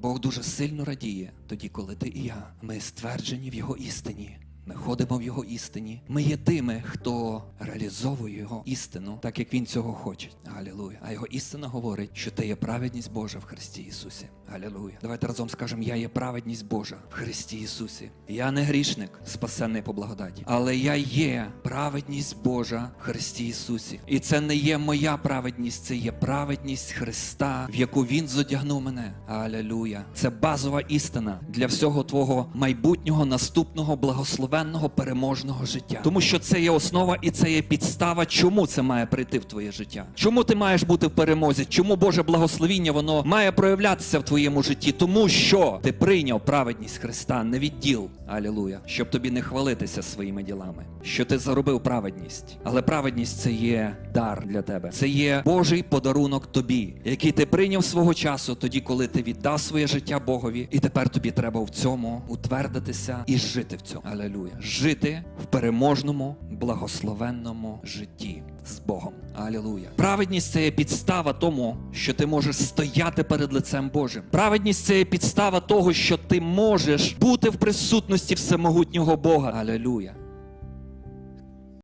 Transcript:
Бог дуже сильно радіє тоді, коли ти і я. Ми стверджені в Його істині. Ходимо в Його істині. Ми є тими, хто реалізовує Його істину, так як Він цього хоче. Галілуя. А Його істина говорить, що ти є праведність Божа в Христі Ісусі. Галілуя. Давайте разом скажемо: Я є праведність Божа в Христі Ісусі. Я не грішник, спасенний по благодаті, але я є праведність Божа в Христі Ісусі. І це не є моя праведність, це є праведність Христа, в яку Він зодягнув мене. Алілуя. Це базова істина для всього твого майбутнього, наступного, благословенного, переможного життя. Тому що це є основа і це є підстава, чому це має прийти в твоє життя. Чому ти маєш бути в перемозі? Чому Боже благословіння воно має проявлятися в твоєму житті? Тому що ти прийняв праведність Христа не відділ. Алілуя. Щоб тобі не хвалитися своїми ділами, що ти заробив праведність. Але праведність це є дар для тебе. Це є Божий подарунок тобі, який ти прийняв свого часу, тоді, коли ти віддав своє життя Богові, і тепер тобі треба в цьому утвердитися і жити в цьому. Алілуя. Жити в переможному, благословенному житті з Богом. Алілуя. Праведність це є підстава тому, що ти можеш стояти перед лицем Божим. Праведність це є підстава того, що ти можеш бути в присутності всемогутнього Бога. Алілуя.